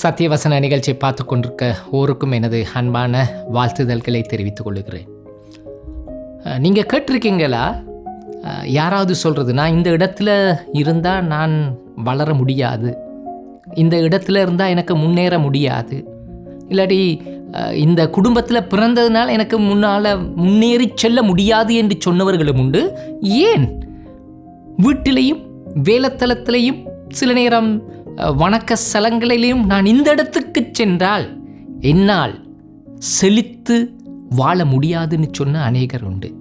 சத்தியவசன நிகழ்ச்சியை பார்த்து கொண்டிருக்க ஓருக்கும் எனது அன்பான வாழ்த்துதல்களை தெரிவித்துக் கொள்கிறேன். நீங்கள் கேட்டிருக்கீங்களா? யாராவது சொல்கிறது நான் இந்த இடத்துல இருந்தால் நான் வளர முடியாது. இந்த இடத்துல இருந்தால் எனக்கு முன்னேற முடியாது. இல்லாட்டி இந்த குடும்பத்தில் பிறந்ததுனால எனக்கு முன்னால் முன்னேறி செல்ல முடியாது என்று சொன்னவர்களும் உண்டு. ஏன்? வீட்டிலையும் வேலைத்தலத்திலையும் சில நேரம் வணக்க ஸ்தலங்களிலையும் நான் இந்த இடத்துக்கு சென்றால் என்னால் செழித்து வாழ முடியாதுன்னு சொன்ன அநேகர் உண்டு.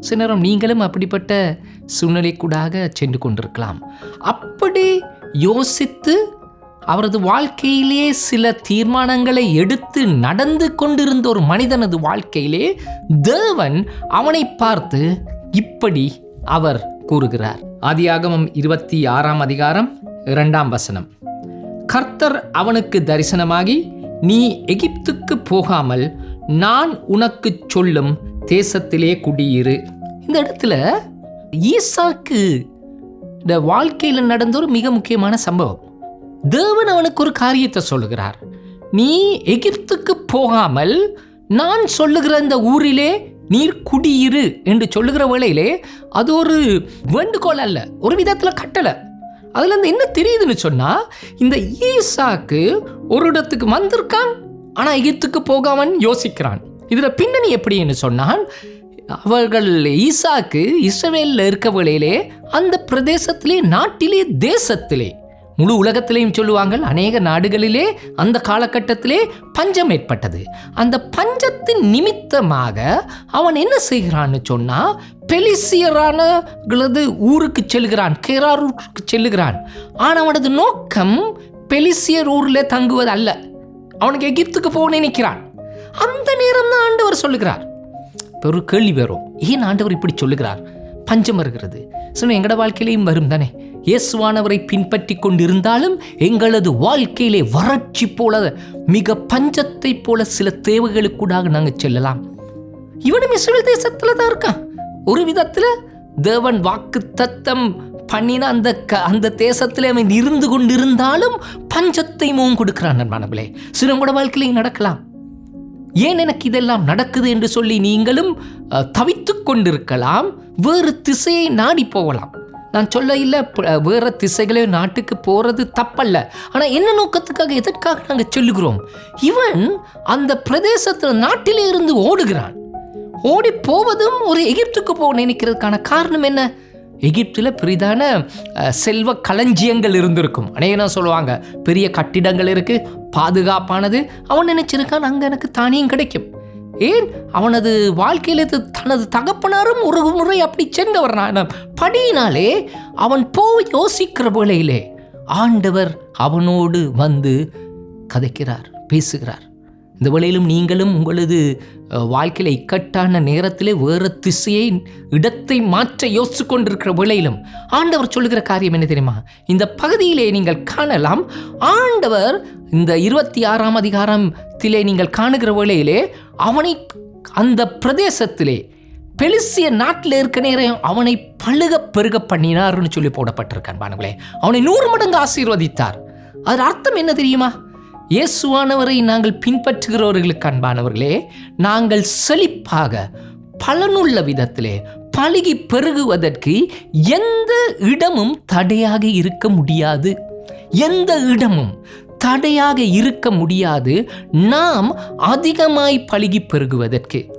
சில நேரம் நீங்களும் அப்படிப்பட்ட சூழ்நிலைக்கூடாக சென்று கொண்டிருக்கலாம். அப்படி யோசித்து அவரது வாழ்க்கையிலே சில தீர்மானங்களை எடுத்து நடந்து கொண்டிருந்த ஒரு மனிதனது வாழ்க்கையிலே தேவன் அவனை பார்த்து இப்படி அவர் கூறுகிறார். ஆதியாகமம் இருபத்தி ஆறாம் அதிகாரம் இரண்டாம் வசனம். கர்த்தர் அவனுக்கு தரிசனமாகி நீ எகிப்துக்கு போகாமல் நான் உனக்கு சொல்லும் தேசத்திலே குடியிரு. இந்த இடத்துல ஈசாக்கு இந்த வாழ்க்கையில் நடந்த ஒரு மிக முக்கியமான சம்பவம். தேவன் அவனுக்கு ஒரு காரியத்தை சொல்லுகிறார். நீ எகிப்துக்கு போகாமல் நான் சொல்லுகிற இந்த ஊரிலே நீர் குடியிரு என்று சொல்லுகிற வேளையிலே அது ஒரு வேண்டுகோள் அல்ல ஒரு விதத்தில் கட்டளை. அதுலேருந்து என்ன தெரியுதுன்னு சொன்னால் இந்த ஈசாக்கு ஒரு இடத்துக்கு வந்திருக்கான் ஆனால் எகிப்துக்கு போகாமன் யோசிக்கிறான். இதில் பின்னணி எப்படின்னு சொன்னால் அவர்கள் ஈசாக்கு இஸ்ரவேலில் இருக்க வேளையிலே அந்த பிரதேசத்திலே நாட்டிலே தேசத்திலே முழு உலகத்திலையும் சொல்லுவாங்க அநேக நாடுகளிலே அந்த காலகட்டத்திலே பஞ்சம் ஏற்பட்டது. அந்த பஞ்சத்தின் நிமித்தமாக அவன் என்ன செய்கிறான்னு சொன்னால் பெலிசியரானது ஊருக்கு செல்கிறான் கேராரூருக்கு செல்லுகிறான். ஆனால் அவனது நோக்கம் பெலிசியர் ஊரில் தங்குவது அல்ல. அவனுக்கு எகிப்துக்கு போக நினைக்கிறான். அந்த நேரம் தான் ஆண்டவர் சொல்லுகிறார். இப்போ ஒரு கேள்வி வரும். ஏன் ஆண்டவர் இப்படி சொல்லுகிறார்? பஞ்சம் வருகிறது. சொன்ன எங்களோட வாழ்க்கையிலையும் வரும் தானே. இயேசுவானவரை பின்பற்றி கொண்டிருந்தாலும் எங்களது வாழ்க்கையிலே வறட்சி போல மிக பஞ்சத்தை போல சில தேவைகளுக்கூடாக நாங்கள் செல்லலாம். இவனும் இஸ்ரேல் தேசத்துல தான் இருக்கான். ஒரு விதத்துல தேவன் வாக்கு தத்தம் பண்ணின அந்த க அந்த தேசத்தில் அவன் இருந்து கொண்டிருந்தாலும் பஞ்சத்தை முகம் கொடுக்கிறான் நண்பனங்களே சில கூட வாழ்க்கையிலையும் நடக்கலாம். ஏன் எனக்கு இதெல்லாம் நடக்குது என்று சொல்லி நீங்களும் தவித்து கொண்டிருக்கலாம். வேறு திசையை நாடி போகலாம். நான் சொல்ல இல்லை வேறு திசைகளே நாட்டுக்கு போகிறது தப்பல்ல. ஆனால் என்ன நோக்கத்துக்காக எதற்காக நாங்கள் சொல்லுகிறோம்? இவன் அந்த பிரதேசத்தில் நாட்டிலே இருந்து ஓடுகிறான். ஓடி போவதும் ஒரு எகிப்துக்கு போக நினைக்கிறதுக்கான காரணம் என்ன? எகிப்தில் பெரிதான செல்வ களஞ்சியங்கள் இருந்திருக்கும். அநேகம் சொல்லுவாங்க பெரிய கட்டிடங்கள் இருக்குது பாதுகாப்பானது. அவன் நினச்சிருக்கான் அங்கே எனக்கு தானியம் கிடைக்கும். ஏன்? அவனது வாழ்க்கையில் தனது தகப்பனாரும் ஒரு முறை அப்படி சென்றவர் நான் படியினாலே அவன் போய் யோசிக்கிற வேளையிலே ஆண்டவர் அவனோடு வந்து கதைக்கிறார் பேசுகிறார். இந்த வேளையிலும் நீங்களும் உங்களது வாழ்க்கையில் இக்கட்டான நேரத்திலே வேறு திசையை இடத்தை மாற்ற யோசித்து கொண்டிருக்கிற வேளையிலும் ஆண்டவர் சொல்லுகிற காரியம் என்ன தெரியுமா? இந்த பகுதியிலே நீங்கள் காணலாம். ஆண்டவர் இந்த இருபத்தி ஆறாம் அதிகாரத்திலே நீங்கள் காணுகிற வேளையிலே அவனை அந்த பிரதேசத்திலே பெலிசிய நாட்டில் இருக்க நேரம் அவனை பழுக பெருக பண்ணினார்னு சொல்லி போடப்பட்டிருக்கான் பானுங்களே அவனை நூறு மடங்கு ஆசீர்வதித்தார். அது அர்த்தம் என்ன தெரியுமா? இயேசுவானவரை நாங்கள் பின்பற்றுகிறவர்களுக்கு அன்பானவர்களே நாங்கள் செழிப்பாக பலனுள்ள விதத்திலே பழுகி பெருகுவதற்கு எந்த இடமும் தடையாக இருக்க முடியாது. எந்த இடமும் தடையாக இருக்க முடியாது. நாம் அதிகமாய் பழகி பெருகுவதற்கு.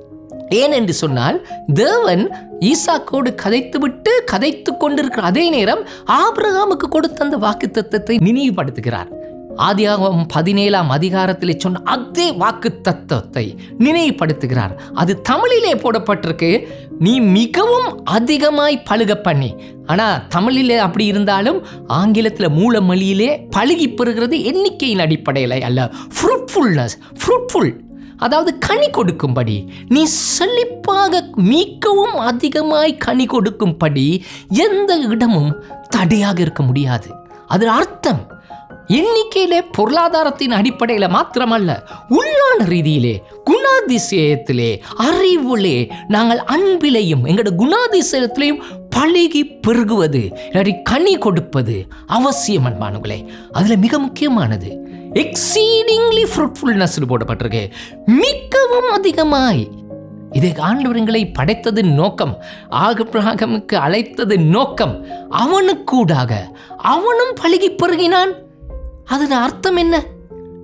ஏனென்று சொன்னால் தேவன் ஈசாக்கோடு கதைத்துவிட்டு கதைத்து கொண்டிருக்கிற அதே நேரம் ஆபிரகாமுக்கு கொடுத்த அந்த வாக்கு நினைவுபடுத்துகிறார். ஆதியாகவும் பதினேழாம் அதிகாரத்தில் சொன்ன அதே வாக்கு தத்துவத்தை நினைவுபடுத்துகிறார். அது தமிழிலே போடப்பட்டிருக்கு. நீ மிகவும் அதிகமாய் பழுக பண்ணி. ஆனால் தமிழில் அப்படி இருந்தாலும் ஆங்கிலத்தில் மூல மொழியிலே பழுகி பெறுகிறது எண்ணிக்கையின் அடிப்படையில் அல்ல. ஃப்ரூட்ஃபுல்னஸ் ஃப்ரூட்ஃபுல் அதாவது கனி கொடுக்கும்படி. நீ செழிப்பாக மிகவும் அதிகமாய் கனி கொடுக்கும்படி எந்த இடமும் தடையாக இருக்க முடியாது. அது அர்த்தம் எண்ணிக்கையிலே பொருளாதாரத்தின் அடிப்படையில் மாத்திரமல்ல உள்ளான ரீதியிலே குணாதிசயத்திலே அறிவுலே நாங்கள் அன்பிலையும் எங்களோட குணாதிசயத்திலையும் பழகி பெருகுவது இல்லாட்டி கனி கொடுப்பது அவசியம் அன்பானுங்களே அதில் மிக முக்கியமானது எக்ஸீடிங்லி ஃப்ரூட்ஃபுல்னஸ் போடப்பட்டிருக்கு. மிகவும் அதிகமாய். இதை ஆண்டவர்களை படைத்ததின் நோக்கம் ஆகப்ராகமுக்கு அழைத்ததின் நோக்கம் அவனுக்கூடாக அவனும் பழகி பெருகினான். அதன் அர்த்தம் என்ன?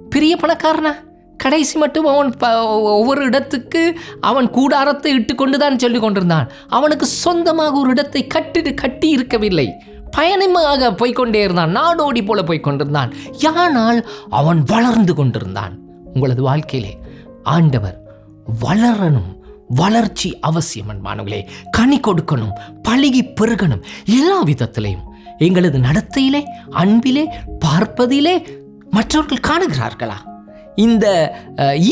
பெரிய பணக்காரனா? கடைசி மட்டும் அவன் ப ஒவ்வொரு இடத்துக்கு அவன் கூடாரத்தை இட்டு கொண்டு தான் சொல்லி கொண்டிருந்தான். அவனுக்கு சொந்தமாக ஒரு இடத்தை கட்டிட்டு கட்டி இருக்கவில்லை. பயணமாக போய்க்கொண்டே இருந்தான். நாடோடி போல போய்கொண்டிருந்தான் யானால் அவன் வளர்ந்து கொண்டிருந்தான்? உங்களது வாழ்க்கையிலே ஆண்டவர் வளரணும் வளர்ச்சி அவசியம் அன்பானவர்களே. கனி கொடுக்கணும் பழகி பெருகணும் எல்லா விதத்திலையும் எங்களது நடத்தையிலே அன்பிலே பார்ப்பதிலே மற்றவர்கள் காணுகிறார்களா? இந்த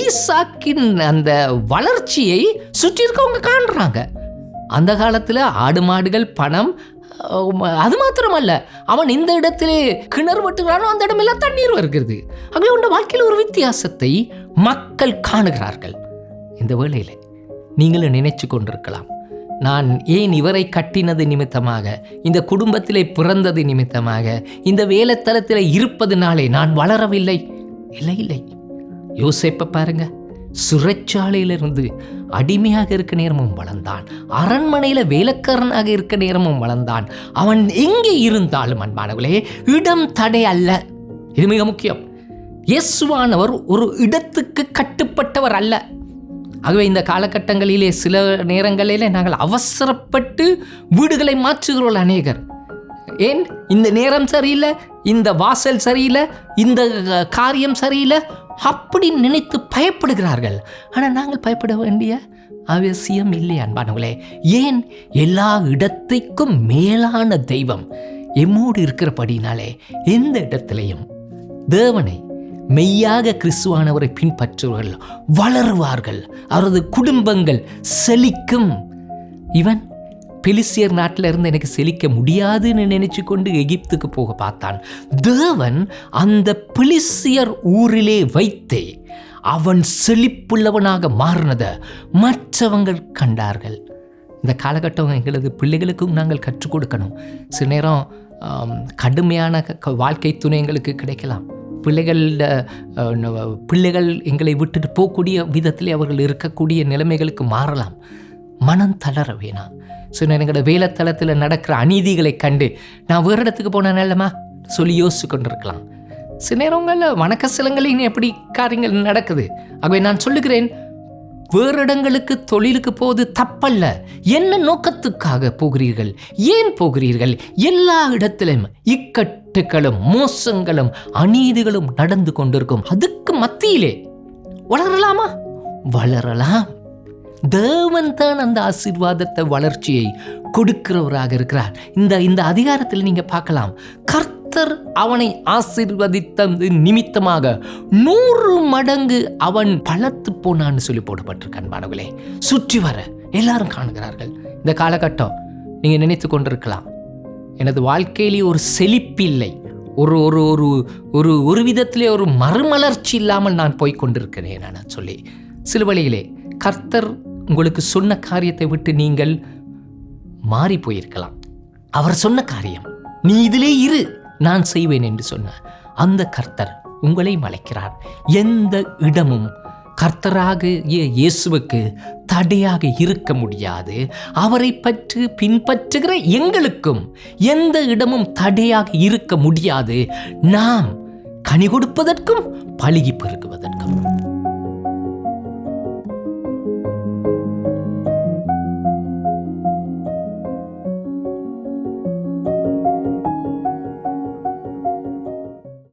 ஈசாக்கின் அந்த வளர்ச்சியை சுற்றி இருக்கவங்க காணுறாங்க. அந்த காலத்தில் ஆடு மாடுகள் பணம் அது மாத்திரமல்ல அவன் இந்த இடத்திலே கிணறு வெட்டுகிறானோ அந்த இடமெல்லாம் தண்ணீர் வருகிறது. ஆகவே உண்ட வாழ்க்கையில் ஒரு வித்தியாசத்தை மக்கள் காணுகிறார்கள். இந்த வேளையில் நீங்களும் நினைச்சு கொண்டிருக்கலாம். நான் ஏன் இவரை கட்டினது நிமித்தமாக இந்த குடும்பத்திலே பிறந்தது நிமித்தமாக இந்த வேலைத்தலத்தில் இருப்பதுனாலே நான் வளரவில்லை? இல்லை இல்லை. யோசிப்பை பாருங்க. சிறைச்சாலையிலிருந்து அடிமையாக இருக்க நேரமும் வளர்ந்தான். அரண்மனையில் வேலைக்காரனாக இருக்க நேரமும் வளர்ந்தான். அவன் எங்கே இருந்தாலும் அன்பானவர்களே இடம் தடை அல்ல. இது மிக முக்கியம். இயேசுவானவர் ஒரு இடத்துக்கு கட்டுப்பட்டவர் அல்ல. ஆகவே இந்த காலகட்டங்களிலே சில நேரங்களிலே நாங்கள் அவசரப்பட்டு வீடுகளை மாற்றுகிறோம் அநேகர். ஏன்? இந்த நேரம் சரியில்லை இந்த வாசல் சரியில்லை இந்த காரியம் சரியில்லை அப்படி நினைத்து பயப்படுகிறார்கள். ஆனால் நாங்கள் பயப்பட வேண்டிய அவசியம் இல்லை அன்பானவங்களே ஏன்? எல்லா இடத்தைக்கும் மேலான தெய்வம் எம்மோடு இருக்கிறபடினாலே எந்த இடத்திலையும் தேவனை மெய்யாக கிறிஸ்துவானவரை பின்பற்றுவர்கள் வளருவார்கள். அவரது குடும்பங்கள் செழிக்கும். இவன் பெலிசியர் நாட்டில் இருந்து எனக்கு செழிக்க முடியாதுன்னு நினைச்சு கொண்டு எகிப்துக்கு போக பார்த்தான். தேவன் அந்த பெலிசியர் ஊரிலே வைத்தே அவன் செழிப்புள்ளவனாக மாறினதை மற்றவங்கள் கண்டார்கள். இந்த காலகட்டம் எங்களது பிள்ளைகளுக்கும் நாங்கள் கற்றுக் கொடுக்கணும். சில நேரம் கடுமையான க- வாழ்க்கை துணை எங்களுக்கு கிடைக்கலாம். பிள்ளைகள பிள்ளைகள் எங்களை விட்டுட்டு போகக்கூடிய விதத்தில் அவர்கள் இருக்கக்கூடிய நிலைமைகளுக்கு மாறலாம். மனம் தளர வேணாம். சில எங்களோட வேலைத்தளத்தில் நடக்கிற அநீதிகளை கண்டு நான் வேறு இடத்துக்கு போனேன் இல்லைம்மா சொல்லி யோசிச்சு கொண்டிருக்கலாம் சில நேரங்களில் வணக்க சிலங்களின் எப்படி காரியங்கள் நடக்குது? ஆகவே நான் சொல்லுகிறேன் வேறு இடங்களுக்கு தொழிலுக்கு போவது தப்பல்ல. என்ன நோக்கத்துக்காக போகிறீர்கள்? ஏன் போகிறீர்கள்? எல்லா இடத்திலும் இக்கட்டுகளும் மோசங்களும் அநீதிகளும் நடந்து கொண்டிருக்கும். அதுக்கு மத்தியிலே வளரலாமா? வளரலாம். தேவன் தான் அந்த ஆசீர்வாதத்தை வளர்ச்சியை கொடுக்கிறவராக இருக்கிறார். இந்த இந்த அதிகாரத்தில் நீங்க பார்க்கலாம். கர்த்தர் அவனை ஆசீர்வதித்தது நிமித்தமாக நூறு மடங்கு அவன் பலத்து போனான்னு சொல்லி போடப்பட்டிருக்கான் மாணவர்களே. சுற்றி வர எல்லாரும் காணுகிறார்கள். இந்த காலகட்டம் நீங்க நினைத்து கொண்டிருக்கலாம். எனது வாழ்க்கையிலே ஒரு செழிப்பில்லை ஒரு ஒரு ஒரு ஒரு ஒரு விதத்திலே ஒரு மறுமலர்ச்சி இல்லாமல் நான் போய் கொண்டிருக்கிறேன் நான் சொல்லி. சில வழியிலே கர்த்தர் உங்களுக்கு சொன்ன காரியத்தை விட்டு நீங்கள் மாறி போயிருக்கலாம். அவர் சொன்ன காரியம் நீ இதிலே இரு. நான் செய்வேன் என்று சொன்ன அந்த கர்த்தர் உங்களை மலைக்கிறார். எந்த இடமும் கர்த்தராக இயேசுவுக்கு தடையாக இருக்க முடியாது. அவரை பற்றி பின்பற்றுகிற எங்களுக்கும் எந்த இடமும் தடையாக இருக்க முடியாது. நாம் கனி கொடுப்பதற்கும் பழுகி பெருகுவதற்கும்.